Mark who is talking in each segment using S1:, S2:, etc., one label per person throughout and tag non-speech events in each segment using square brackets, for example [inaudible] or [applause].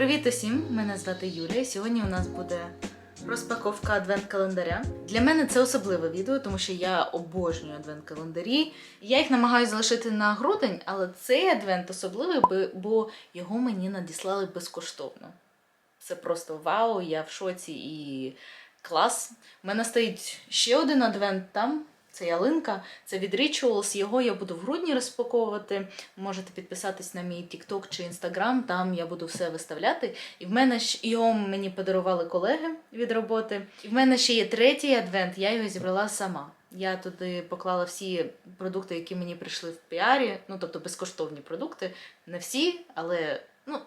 S1: Привіт усім! Мене звати Юлія. Сьогодні у нас буде розпаковка адвент-календаря. Для мене це особливе відео, тому що я обожнюю адвент-календарі. Я їх намагаюся залишити на грудень, але цей адвент особливий, бо- його мені надіслали безкоштовно. Це просто вау, я в шоці і клас. У мене стоїть ще один адвент там. Це ялинка, це від Rituals. Його я буду в грудні розпаковувати. Можете підписатись на мій TikTok чи Instagram, там я буду все виставляти. І в мене ж його мені подарували колеги від роботи. І в мене ще є третій адвент, я його зібрала сама. Я туди поклала всі продукти, які мені прийшли в піарі, ну тобто безкоштовні продукти. Не всі, але ну.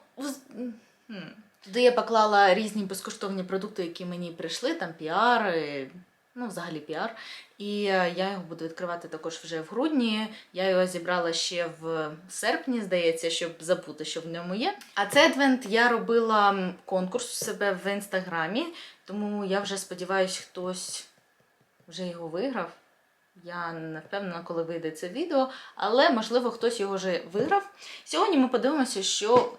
S1: Туди я поклала різні безкоштовні продукти, які мені прийшли, там піар, е, ну взагалі піар. І е, я його буду відкривати також вже в грудні. Я його зібрала ще в серпні, здається, щоб забути, що в ньому є. А цей адвент я робила конкурс у себе в інстаграмі, тому я вже сподіваюся, хтось вже його виграв. Я не впевнена, коли вийде це відео, але можливо хтось його вже виграв. Сьогодні ми подивимося, що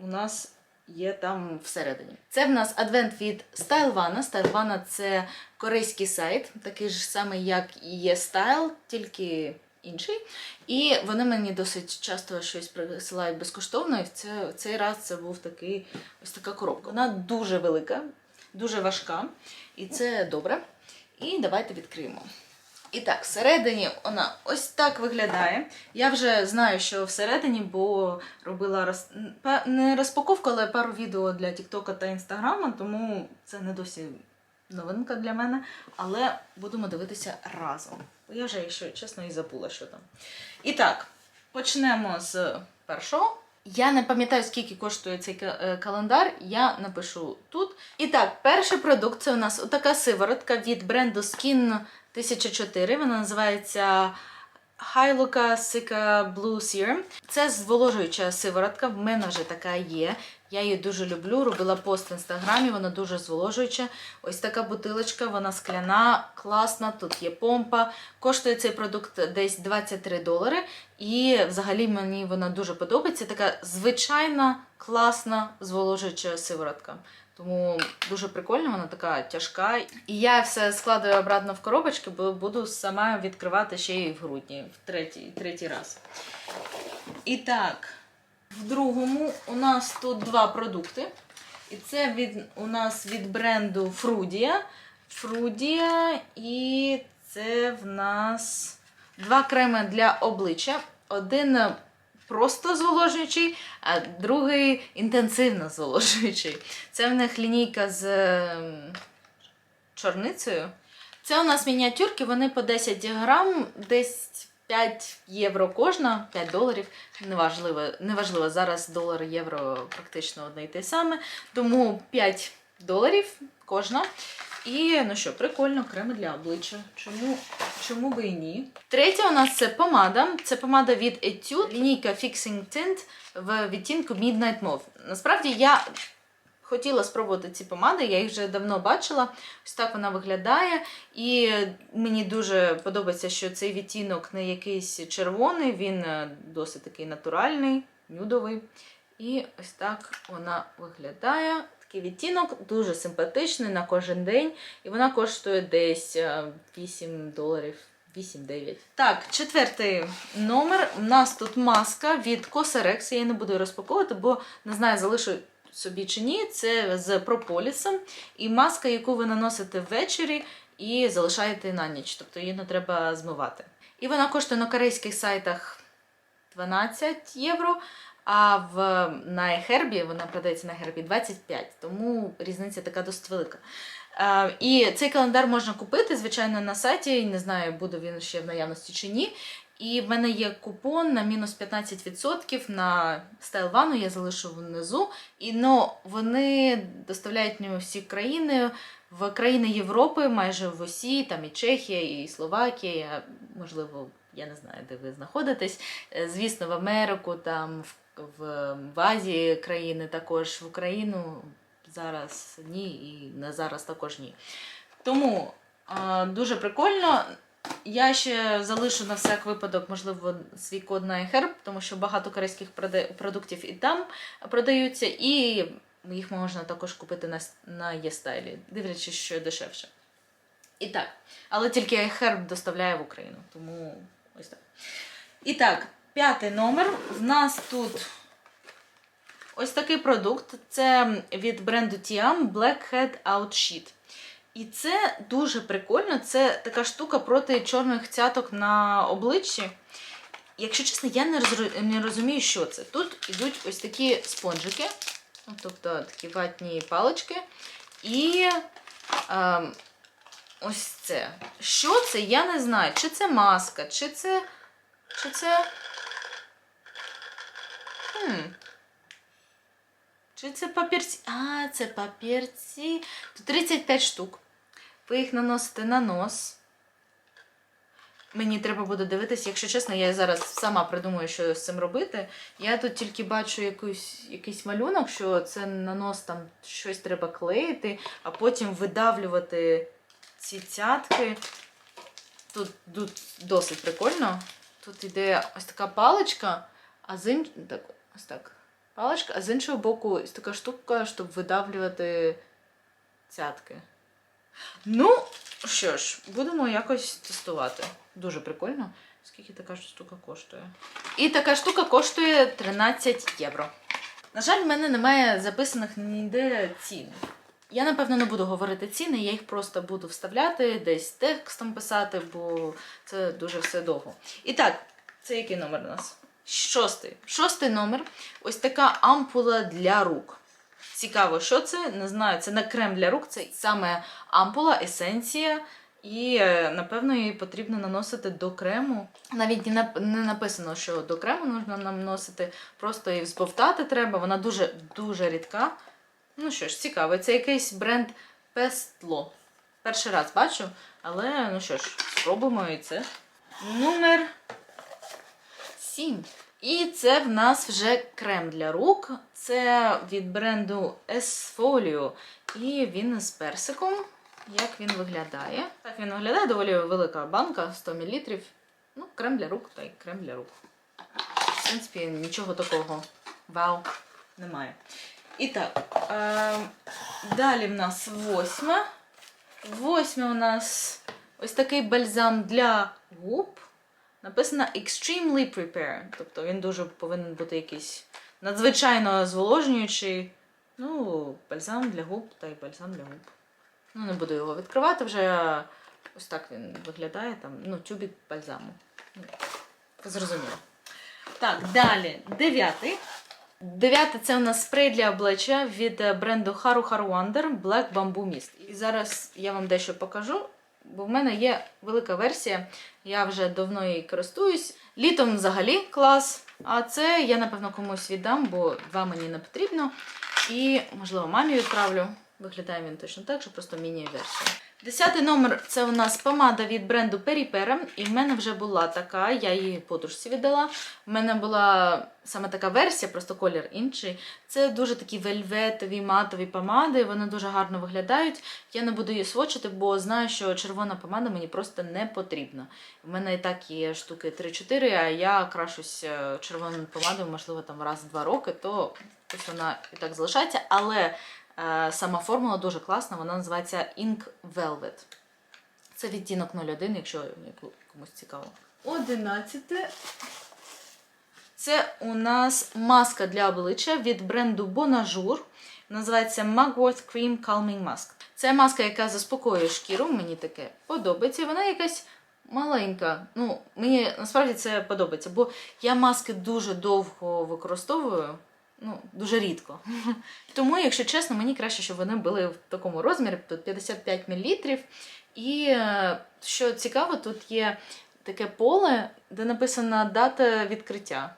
S1: у нас є там всередині. Це в нас адвент від Stylevana. Stylevana – це корейський сайт, такий ж самий, як і є Style, тільки інший. І вони мені досить часто щось присилають безкоштовно. І це- цей раз це був такий ось така коробка. Вона дуже велика, дуже важка, і це добре. І давайте відкриємо. І так, всередині вона ось так виглядає. Я вже знаю, що всередині, бо робила роз... не розпаковку, але пару відео для Тіктока та Інстаграма, тому це не досі новинка для мене. Але будемо дивитися разом. Я вже, якщо чесно, і забула, що там. І так, почнемо з першого. Я не пам'ятаю, скільки коштує цей е, календар, я напишу тут. І так, перший продукт це у нас така сиворотка від бренду Skin 1004. Вона називається Hyluca Sika Blue Serum. Це зволожуюча сиворотка. В мене вже така є. Я її дуже люблю. Робила пост в інстаграмі, вона дуже зволожуюча. Ось така бутилочка, вона скляна, класна. Тут є помпа. Коштує цей продукт десь 23 долари. І взагалі мені вона дуже подобається. Така звичайна, класна, зволожуюча сиворотка. Тому дуже прикольно, вона така тяжка. І я все складаю обратно в коробочки, бо буду сама відкривати ще й в грудні, в третій, третій раз. І так, в другому у нас тут два продукти. І це від, у нас від бренду Frudia. Frudia і це в нас два креми для обличчя. Один просто зволожуючий, а другий інтенсивно зволожуючий. Це в них лінійка з ем, чорницею. Це у нас мініатюрки, вони по 10 грам, десь 5 євро кожна, 5 доларів. Неважливо, неважливо, зараз долар євро практично одне й те саме. Тому 5 доларів кожна. І ну що, прикольно, креми для обличчя. Чому, чому би і ні? Третя у нас це помада. Це помада від Etude, лінійка Fixing Tint в відтінку Midnight Mauve. Насправді я хотіла спробувати ці помади, я їх вже давно бачила. Ось так вона виглядає. І мені дуже подобається, що цей відтінок не якийсь червоний, він е, досить такий натуральний, нюдовий. І ось так вона виглядає. Такий відтінок дуже симпатичний на кожен день. І вона коштує десь е, 8 доларів. 8-9. Так, четвертий номер. У нас тут маска від Cosrx. Я її не буду розпаковувати, бо не знаю, залишу собі чи ні. Це з прополісом. І маска, яку ви наносите ввечері і залишаєте на ніч. Тобто її не треба змивати. І вона коштує на корейських сайтах 12 євро. А в на Ехербі вона продається на Ехербі 25, тому різниця така досить велика. Е, і цей календар можна купити, звичайно, на сайті. Не знаю, буде він ще в наявності чи ні. І в мене є купон на мінус 15% на One, я залишу внизу. І ну, вони доставляють мені всі країни, в країни Європи, майже в усі, там і Чехія, і Словакія, можливо, я не знаю, де ви знаходитесь. Е, Звісно, в Америку, там в, в, в Азії країни також, в Україну зараз ні, і на зараз також ні. Тому дуже прикольно. Я ще залишу на всяк випадок, можливо, свій код на iHerb, тому що багато корейських продуктів і там продаються. І їх можна також купити на, на єстайлі, дивлячись, що дешевше. І так, але тільки Herb доставляє в Україну, тому ось так. І так, п'ятий номер. В нас тут ось такий продукт. Це від бренду Tiam Blackhead Out Sheet. І це дуже прикольно. Це така штука проти чорних цяток на обличчі. Якщо чесно, я не, розумію, що це. Тут йдуть ось такі спонжики, ну, тобто такі ватні палички. І ем, ось це. Що це? Я не знаю. Чи це маска, чи це. Чи це. Хм. Чи це папірці? А, це папірці. Тут 35 штук. Ви їх наносите на нос. Мені треба буде дивитися, якщо чесно, я зараз сама придумаю, що з цим робити. Я тут тільки бачу якусь, якийсь малюнок, що це на нос там щось треба клеїти, а потім видавлювати ці цятки. Тут, тут досить прикольно. Тут йде ось така паличка, а з інш... так, ось так. Паличка, а з іншого боку, така штука, щоб видавлювати цятки. Ну, що ж, будемо якось тестувати. Дуже прикольно. Скільки така штука коштує? І така штука коштує 13 євро. На жаль, в мене немає записаних ніде цін. Я, напевно, не буду говорити ціни, я їх просто буду вставляти, десь текстом писати, бо це дуже все довго. І так, це який номер у нас? Шостий. Шостий номер. Ось така ампула для рук. Цікаво, що це? Не знаю. Це не крем для рук, це саме ампула, есенція. І, е, напевно, її потрібно наносити до крему. Навіть не написано, що до крему потрібно наносити, просто її взбовтати треба. Вона дуже дуже рідка. Ну що ж, цікаво, це якийсь бренд Пестло. Перший раз бачу, але ну що ж, спробуємо і це. Номер 7. І це в нас вже крем для рук. Це від бренду Esfolio. І він з персиком. Як він виглядає? Так він виглядає доволі велика банка, 100 мл. Ну, крем для рук та й крем для рук. В принципі, нічого такого вау немає. І так, е, далі в нас восьме. Восьме у нас ось такий бальзам для губ. Написано Extremely Prepare. Тобто він дуже повинен бути якийсь надзвичайно зволожнюючий. Ну, бальзам для губ та й бальзам для губ. Ну, не буду його відкривати вже. Ось так він виглядає. Там, ну, тюбік бальзаму. Ну, Зрозуміло. Так, далі. Дев'ятий. Дев'яте це у нас спрей для обличчя від бренду Haru Haru Wonder Black Bamboo Mist. І зараз я вам дещо покажу, бо в мене є велика версія. Я вже давно її користуюсь. Літом взагалі клас. А це я, напевно, комусь віддам, бо два мені не потрібно. І, можливо, мамі відправлю. Виглядає він точно так, що просто міні-версія. Десятий номер це у нас помада від бренду Peripera. І в мене вже була така, я її подружці віддала. У мене була саме така версія, просто колір інший. Це дуже такі вельветові матові помади, вони дуже гарно виглядають. Я не буду її свочити, бо знаю, що червона помада мені просто не потрібна. У мене і так є штуки 3-4, а я крашусь е, червоною помадою, можливо, там раз в два роки, то вона і так залишається. Але сама формула дуже класна, вона називається Ink Velvet. Це відтінок 01, якщо комусь цікаво. Одинадцяте. Це у нас маска для обличчя від бренду Bonjour. Називається Mugwort Cream Calming Mask. Це маска, яка заспокоює шкіру. Мені таке подобається. Вона якась маленька. Ну, мені насправді це подобається, бо я маски дуже довго використовую. Ну, дуже рідко. [laughs] Тому, якщо чесно, мені краще, щоб вони були в такому розмірі, 55 мл. І е, що цікаво, тут є таке поле, де написана дата відкриття.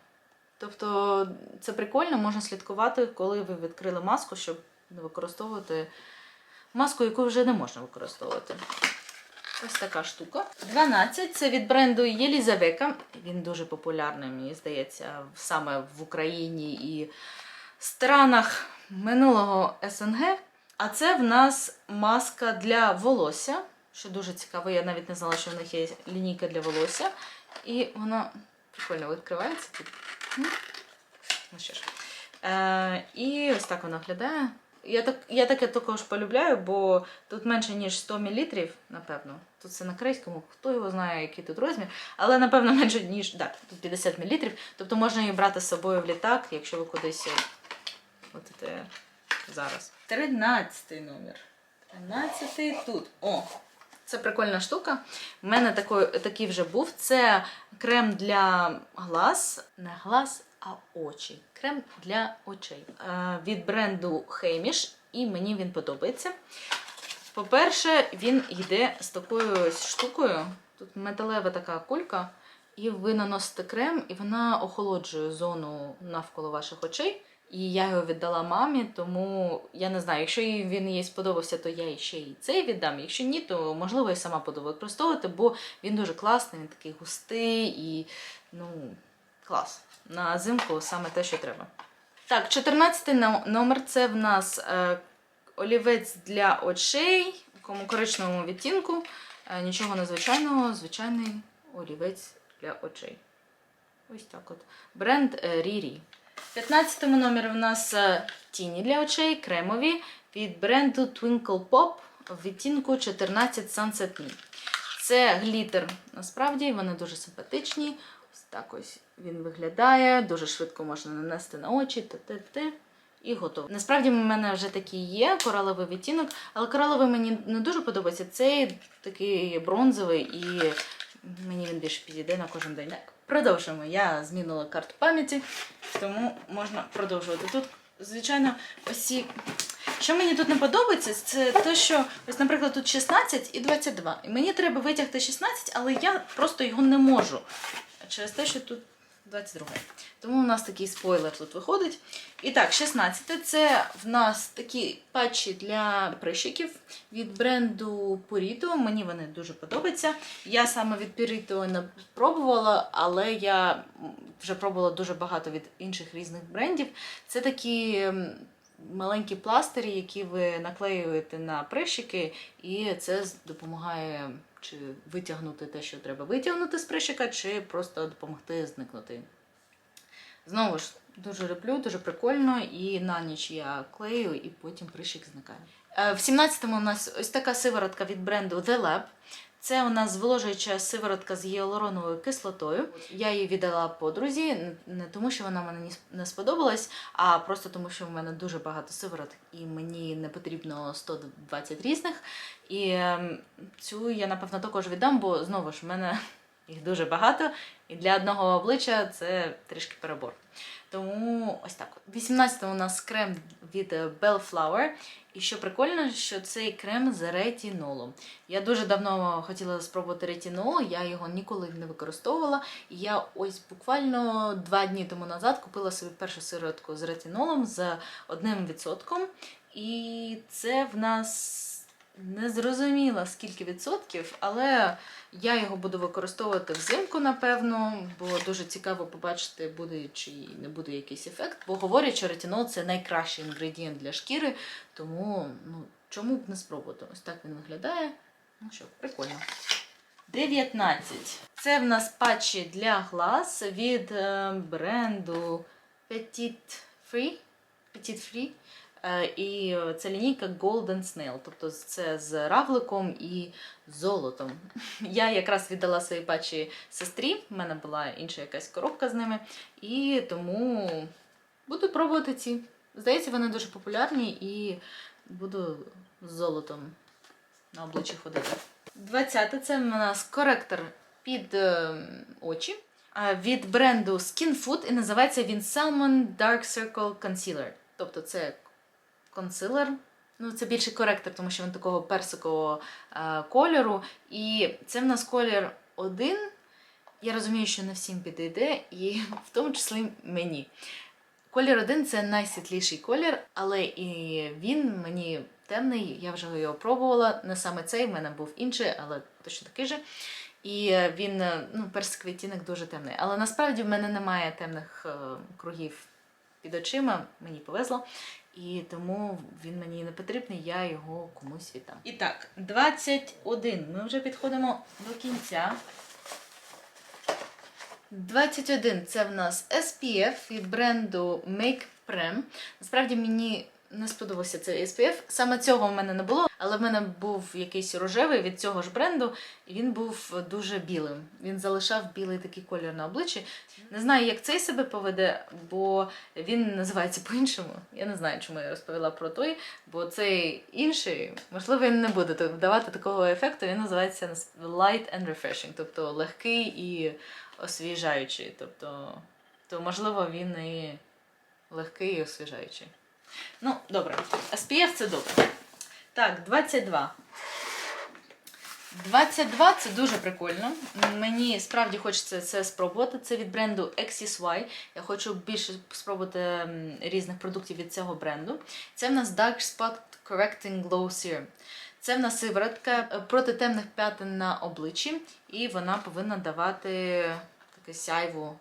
S1: Тобто це прикольно, можна слідкувати, коли ви відкрили маску, щоб не використовувати маску, яку вже не можна використовувати. Ось така штука. 12 це від бренду Єлізавека. Він дуже популярний, мені здається, саме в Україні і странах минулого СНГ. А це в нас маска для волосся, що дуже цікаво. Я навіть не знала, що в них є лінійка для волосся. І вона прикольно відкривається тут. Ну що ж. Е, і ось так вона виглядає. Я, так, я таке також полюбляю, бо тут менше, ніж 100 мл, напевно. Тут це на корейському, хто його знає, який тут розмір. Але, напевно, менше, ніж так, тут 50 мл. Тобто можна її брати з собою в літак, якщо ви кудись летите зараз. 13 номер. 13 тут. О! Це прикольна штука. У мене такий вже був. Це крем для глаз. Не глаз, а очі. Крем для очей. Е, від бренду Хейміш. І мені він подобається. По-перше, він йде з такою штукою. Тут металева така кулька. І ви наносите крем, і вона охолоджує зону навколо ваших очей. І я його віддала мамі, тому я не знаю, якщо він їй сподобався, то я ще й цей віддам. Якщо ні, то можливо я сама буду використовувати, бо він дуже класний, він такий густий і ну, клас. На зимку саме те, що треба. Так, 14 номер це в нас е, олівець для очей, у кому коричневому відтінку. Е, нічого незвичайного, звичайний олівець для очей. Ось так от. Бренд е, Riri. В 15 номері в нас е, тіні для очей кремові від бренду Twinkle Pop в відтінку 14 Sunset Me. Це глітер. Насправді вони дуже симпатичні. Так ось він виглядає. Дуже швидко можна нанести на очі. Те-те-те. І готово. Насправді в мене вже такий є кораловий відтінок, але кораловий мені не дуже подобається. Цей такий бронзовий і мені він більше підійде на кожен день. Так, продовжуємо. Я змінила карту пам'яті, тому можна продовжувати. Тут, звичайно, ось ці. Що мені тут не подобається, це те, що, ось, наприклад, тут 16 і 22. І мені треба витягти 16, але я просто його не можу. Через те, що тут 22. Тому у нас такий спойлер тут виходить. І так, 16 це в нас такі патчі для прищиків від бренду Purito. Мені вони дуже подобаються. Я саме від Purito не пробувала, але я вже пробувала дуже багато від інших різних брендів. Це такі маленькі пластирі, які ви наклеюєте на прищики, і це допомагає чи витягнути те, що треба витягнути з прищика, чи просто допомогти зникнути. Знову ж, дуже люблю, дуже прикольно, і на ніч я клею, і потім прищик зникає. Е, В 17-му у нас ось така сиворотка від бренду The Lab. Це у нас зволожуюча сиворотка з гіалуроновою кислотою. Я її віддала подрузі, не тому, що вона мені не сподобалась, а просто тому, що в мене дуже багато сивороток, і мені не потрібно 120 різних. І ем, цю я, напевно, також віддам, бо знову ж в мене [laughs] їх дуже багато, і для одного обличчя це трішки перебор. Тому ось так. от. 18 у нас крем від Bellflower. І що прикольно, що цей крем з ретінолом. Я дуже давно хотіла спробувати ретінол, я його ніколи не використовувала. І я ось буквально два дні тому назад купила собі першу сиротку з ретінолом з одним відсотком. І це в нас не зрозуміла скільки відсотків, але я його буду використовувати взимку, напевно, бо дуже цікаво побачити, буде чи не буде якийсь ефект. Бо говорять, що ретинол це найкращий інгредієнт для шкіри, тому ну, чому б не спробувати? Ось так він виглядає. Ну що, прикольно. 19. Це в нас патчі для глаз від е, бренду Petit Free. Petit Free. Е, І це лінійка Golden Snail, тобто це з равликом і золотом. Я якраз віддала свої патчі сестрі, в мене була інша якась коробка з ними, і тому буду пробувати ці. Здається, вони дуже популярні і буду з золотом на обличчі ходити. 20 це в нас коректор під е, очі від бренду Skin Food і називається він Salmon Dark Circle Concealer. Тобто це консилер. Ну, це більше коректор, тому що він такого персикового е, кольору. І це в нас колір один. Я розумію, що не всім підійде, і в тому числі мені. Колір один це найсвітліший колір, але і він мені темний, я вже його пробувала. Не саме цей, в мене був інший, але точно такий же. І е, він, е, ну, персиковий відтінок дуже темний. Але насправді в мене немає темних е, кругів під очима, мені повезло. І тому він мені не потрібний, я його комусь віддам. І так, 21. Ми вже підходимо до кінця. 21 це в нас SPF від бренду Make Prem. Насправді мені не сподобався цей SPF. Саме цього в мене не було, але в мене був якийсь рожевий від цього ж бренду, і він був дуже білим. Він залишав білий такий колір на обличчі. Не знаю, як цей себе поведе, бо він називається по-іншому. Я не знаю, чому я розповіла про той, бо цей інший, можливо, він не буде давати такого ефекту. Він називається light and refreshing, тобто легкий і освіжаючий. Тобто, то можливо він і легкий і освіжаючий. Ну, добре. SPF це добре. Так, 22. 22 це дуже прикольно. Мені справді хочеться це спробувати. Це від бренду XSY. Я хочу більше спробувати різних продуктів від цього бренду. Це в нас Dark Spot Correcting Glow Serum. Це в нас сиворотка е, проти темних п'ятин на обличчі, і вона повинна давати таке сяйву.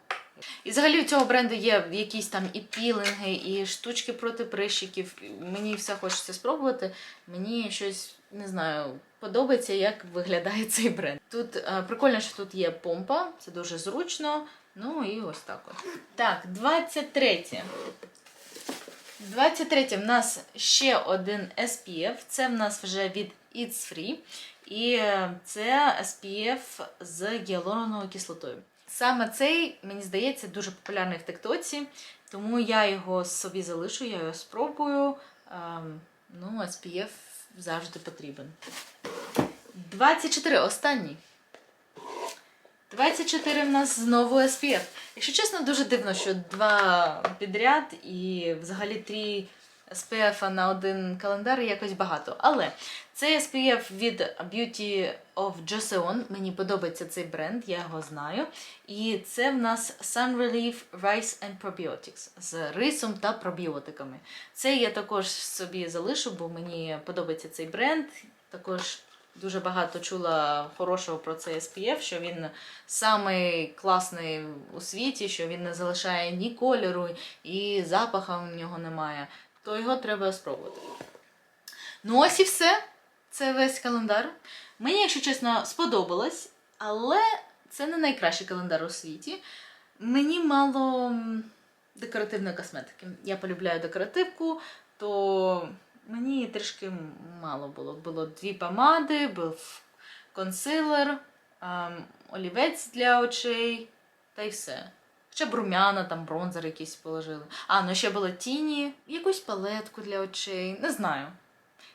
S1: І взагалі у цього бренду є якісь там і пілинги, і штучки проти прищиків. Мені все хочеться спробувати. Мені щось не знаю, подобається, як виглядає цей бренд. Тут е, прикольно, що тут є помпа, це дуже зручно. Ну і ось так от. Так, 23. 23 в нас ще один SPF. Це в нас вже від It's Free. І е, це SPF з гіалуроновою кислотою. Саме цей, мені здається, дуже популярний в Тиктоці, тому я його собі залишу, я його спробую. Ем, ну, SPF завжди потрібен. 24 останній. 24 в нас знову SPF. Якщо чесно, дуже дивно, що два підряд і взагалі три SPF на один календар якось багато. Але це SPF від Beauty of Joseon. Мені подобається цей бренд, я його знаю. І це в нас Sun Relief Rice and Probiotics з рисом та пробіотиками. Це я також собі залишу, бо мені подобається цей бренд. Також дуже багато чула хорошого про цей SPF, що він самий класний у світі, що він не залишає ні кольору, і запаха в нього немає. То його треба спробувати. Ну, ось і все. Це весь календар. Мені, якщо чесно, сподобалось, але це не найкращий календар у світі. Мені мало декоративної косметики. Я полюбляю декоративку, то мені трішки мало було. Було дві помади, був консилер, ем, олівець для очей та й все. Хоча б румяна, там бронзер якийсь положили. А, ну ще було тіні, якусь палетку для очей. Не знаю.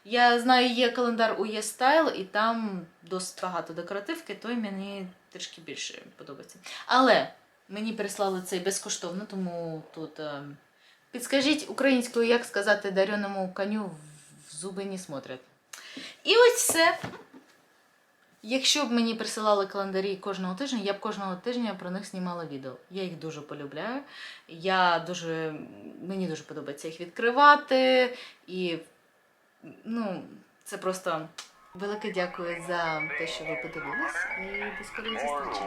S1: Я знаю, є календар у Є-Стайл, і там досить багато декоративки, той мені трішки більше подобається. Але мені прислали цей безкоштовно, тому тут. Е, підскажіть українською, як сказати дареному коню в зуби не смотрять. І ось все. Якщо б мені присилали календарі кожного тижня, я б кожного тижня про них знімала відео. Я їх дуже полюбляю. Я дуже, мені дуже подобається їх відкривати. І ну, це просто велике дякую за те, що ви подивились. І до скорої зустрічі.